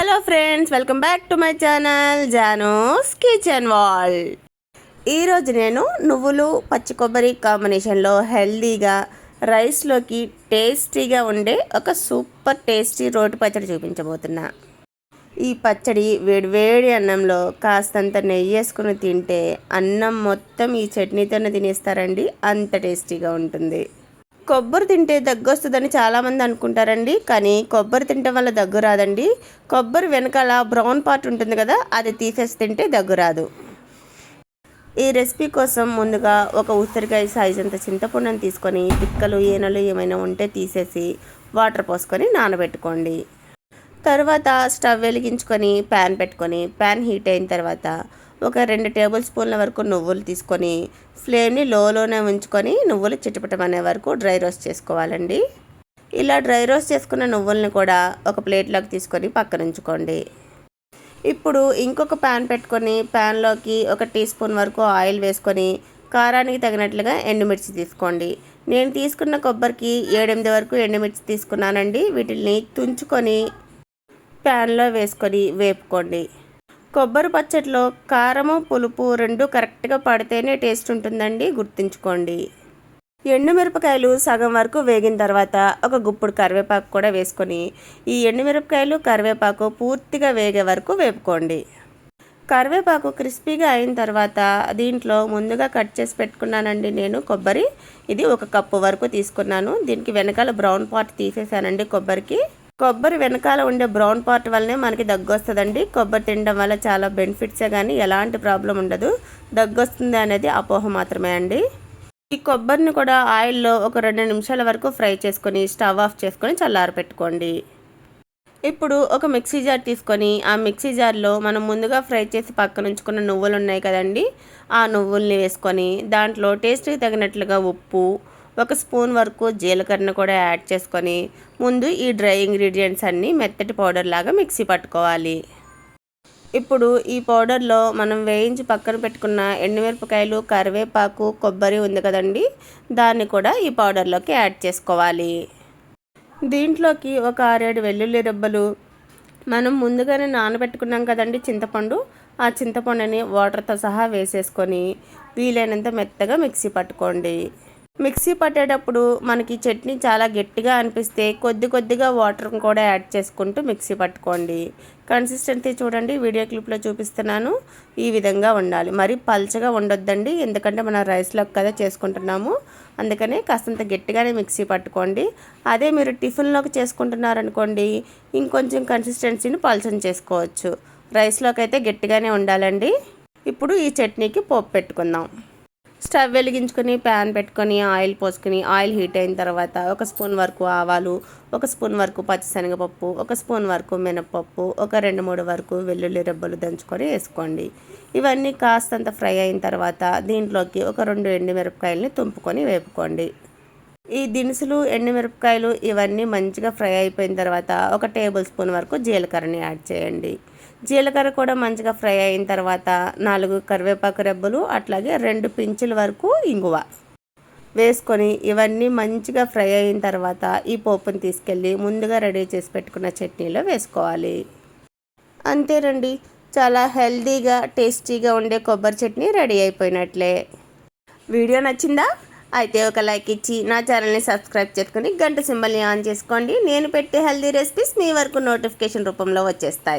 Hello friends welcome back to my channel జానోస్ kitchen వాల్. ఈరోజు నేను నువ్వులు పచ్చి కొబ్బరి కాంబినేషన్లో హెల్దీగా రైస్లోకి టేస్టీగా ఉండే ఒక సూపర్ టేస్టీ రోటి పచ్చడి చూపించబోతున్నా. ఈ పచ్చడి వేడివేడి అన్నంలో కాస్తంత నెయ్యి వేసుకుని తింటే అన్నం మొత్తం ఈ చట్నీతోనే తినేస్తారండి అంత టేస్టీగా ఉంటుంది. కొబ్బరి తింటే దగ్గు వస్తుందని చాలామంది అనుకుంటారండి కానీ కొబ్బరి తినటం వల్ల దగ్గు రాదండి. కొబ్బరి వెనకాల బ్రౌన్ పార్ట్ ఉంటుంది కదా అది తీసేసి తింటే దగ్గు రాదు. ఈ రెసిపీ కోసం ముందుగా ఒక ఉసిరికాయ సైజ్ అంత చింతపండుని తీసుకొని పిక్కలు ఈనలు ఏమైనా ఉంటే తీసేసి వాటర్ పోసుకొని నానబెట్టుకోండి. తర్వాత స్టవ్ వెలిగించుకొని ప్యాన్ పెట్టుకొని ప్యాన్ హీట్ అయిన తర్వాత ఒక రెండు టేబుల్ స్పూన్ల వరకు నువ్వులు తీసుకొని ఫ్లేమ్ని లోలోనే ఉంచుకొని నువ్వులు చిటపటమనే వరకు డ్రై రోస్ట్ చేసుకోవాలండి. ఇలా డ్రై రోస్ట్ చేసుకున్న నువ్వుల్ని కూడా ఒక ప్లేట్లోకి తీసుకొని పక్కన ఉంచుకోండి. ఇప్పుడు ఇంకొక ప్యాన్ పెట్టుకొని ప్యాన్లోకి ఒక టీ స్పూన్ వరకు ఆయిల్ వేసుకొని కారానికి తగినట్లుగా ఎండుమిర్చి తీసుకోండి. నేను తీసుకున్న కొబ్బరికి ఏడెనిమిది వరకు ఎండుమిర్చి తీసుకున్నానండి. వీటిని తుంచుకొని ప్యాన్లో వేసుకొని వేపుకోండి. కొబ్బరి పచ్చడిలో కారము పులుపు రెండు కరెక్ట్గా పడితేనే టేస్ట్ ఉంటుందండి. గుర్తుంచుకోండి. ఎండుమిరపకాయలు సగం వరకు వేగిన తర్వాత ఒక గుప్పుడు కరివేపాకు కూడా వేసుకొని ఈ ఎండుమిరపకాయలు కరివేపాకు పూర్తిగా వేగే వరకు వేపుకోండి. కరివేపాకు క్రిస్పీగా అయిన తర్వాత దీంట్లో ముందుగా కట్ చేసి పెట్టుకున్నానండి నేను కొబ్బరి. ఇది ఒక కప్పు వరకు తీసుకున్నాను. దీనికి వెనకాల బ్రౌన్ పార్ట్ తీసేసానండి కొబ్బరికి. కొబ్బరి వెనకాల ఉండే బ్రౌన్ పార్ట్ వల్లనే మనకి దగ్గు వస్తుందండి కొబ్బరి తినడం వల్ల చాలా బెనిఫిట్సే కానీ ఎలాంటి ప్రాబ్లం ఉండదు. దగ్గు వస్తుంది అనేది అపోహ మాత్రమే అండి. ఈ కొబ్బరిని కూడా ఆయిల్లో ఒక రెండు నిమిషాల వరకు ఫ్రై చేసుకొని స్టవ్ ఆఫ్ చేసుకొని చల్లారి పెట్టుకోండి ఇప్పుడు ఒక మిక్సీ జార్ తీసుకొని ఆ మిక్సీ జార్లో మనం ముందుగా ఫ్రై చేసి పక్కన ఉంచుకున్న నువ్వులు ఉన్నాయి కదండి. ఆ నువ్వుల్ని వేసుకొని దాంట్లో టేస్ట్కి తగినట్లుగా ఉప్పు ఒక స్పూన్ వరకు జీలకర్ర కూడా యాడ్ చేసుకొని ముందు ఈ డ్రై ఇంగ్రీడియంట్స్ అన్నీ మెత్తటి పౌడర్ లాగా మిక్సీ పట్టుకోవాలి. ఇప్పుడు ఈ పౌడర్లో మనం వేయించి పక్కన పెట్టుకున్న ఎండుమిరపకాయలు కరివేపాకు కొబ్బరి ఉంది కదండి దాన్ని కూడా ఈ పౌడర్లోకి యాడ్ చేసుకోవాలి. దీంట్లోకి ఒక ఆరేడు వెల్లుల్లి రెబ్బలు మనం ముందుగానే నానబెట్టుకున్నాం కదండి చింతపండు ఆ చింతపండుని వాటర్తో సహా వేసేసుకొని వీలైనంత మెత్తగా మిక్సీ పట్టుకోండి. మిక్సీ పట్టేటప్పుడు మనకి చట్నీ చాలా గట్టిగా అనిపిస్తే కొద్ది కొద్దిగా వాటర్ కూడా యాడ్ చేసుకుంటూ మిక్సీ పట్టుకోండి. కన్సిస్టెన్సీ చూడండి వీడియో క్లిప్లో చూపిస్తున్నాను. ఈ విధంగా ఉండాలి. మరి పల్చగా ఉండొద్దండి ఎందుకంటే మనం రైస్లో కదా చేసుకుంటున్నాము. అందుకనే కాస్తంత గట్టిగానే మిక్సీ పట్టుకోండి. అదే మీరు టిఫిన్లోకి చేసుకుంటున్నారనుకోండి ఇంకొంచెం కన్సిస్టెన్సీని పల్చని చేసుకోవచ్చు. రైస్లోకి అయితే గట్టిగానే ఉండాలండి. ఇప్పుడు ఈ చట్నీకి పోపు పెట్టుకుందాం. స్టవ్ వెలిగించుకొని ప్యాన్ పెట్టుకొని ఆయిల్ పోసుకొని ఆయిల్ హీట్ అయిన తర్వాత ఒక స్పూన్ వరకు ఆవాలు ఒక స్పూన్ వరకు పచ్చిశనగపప్పు ఒక స్పూన్ వరకు మినపప్పు ఒక రెండు మూడు వరకు వెల్లుల్లి రెబ్బలు దంచుకొని వేసుకోండి. ఇవన్నీ కాస్తంత ఫ్రై అయిన తర్వాత దీంట్లోకి ఒక రెండు ఎండుమిరపకాయలని తుంపుకొని వేపుకోండి. ఈ దినుసులు ఎండుమిరపకాయలు ఇవన్నీ మంచిగా ఫ్రై అయిపోయిన తర్వాత ఒక టేబుల్ స్పూన్ వరకు జీలకర్రని యాడ్ చేయండి. జీలకర్ర కూడా మంచిగా ఫ్రై అయిన తర్వాత నాలుగు కరివేపాకు రెబ్బలు అట్లాగే రెండు పించుల వరకు ఇంగువ వేసుకొని ఇవన్నీ మంచిగా ఫ్రై అయిన తర్వాత ఈ పోపుని తీసుకెళ్ళి ముందుగా రెడీ చేసి పెట్టుకున్న చట్నీలో వేసుకోవాలి. అంతేనండి. చాలా హెల్తీగా టేస్టీగా ఉండే కొబ్బరి చట్నీ రెడీ అయిపోయినట్లే. వీడియో నచ్చిందా? అయితే ఒక లైక్ ఇచ్చి నా ఛానల్ని సబ్స్క్రైబ్ చేసుకొని గంట సింబల్ని ఆన్ చేసుకోండి. నేను పెట్టే హెల్దీ రెసిపీస్ మీ వరకు నోటిఫికేషన్ రూపంలో వచ్చేస్తాయి.